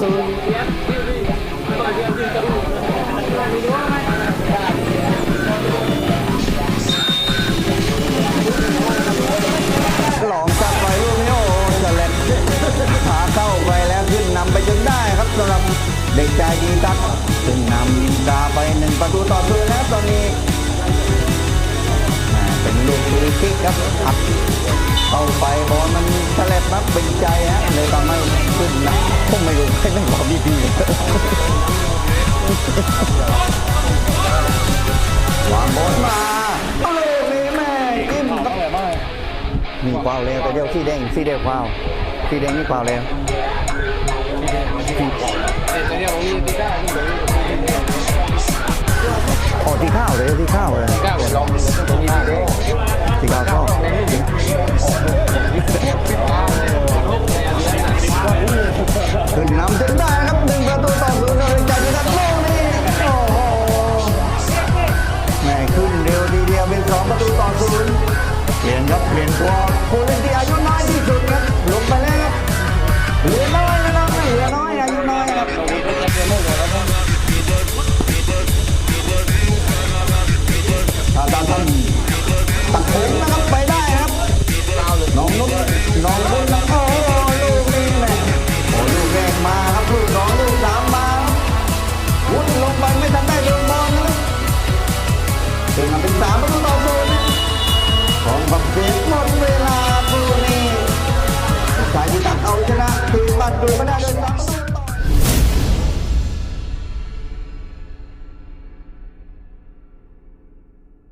ศูนย์หลองจับไปลูกนี้โอ้เฉลบขาเข้าไปแล้วขึ้นนำไปจนได้ครับสำหรับเด็กใจดีครับขึ้นนำดาไปหนึ่งประตูต่อศูนย์แล้วตอนนี้เป็นลูกฟรีคิกครับอัดเข้าไปบอลมันเฉลบนับเป็นใจฮะ ผมไม่รู้ใครไม่บอกดีๆวางบอลมาเอาเลยนี่แม่จิ้มก็มีกวาวแล้วแต่เดียวสีแดงสีแดงกวาวสีแดงนี่กวาวแล้วอ๋อที่ข้าวเลยที่ข้าวเลยก้าวลอง Miền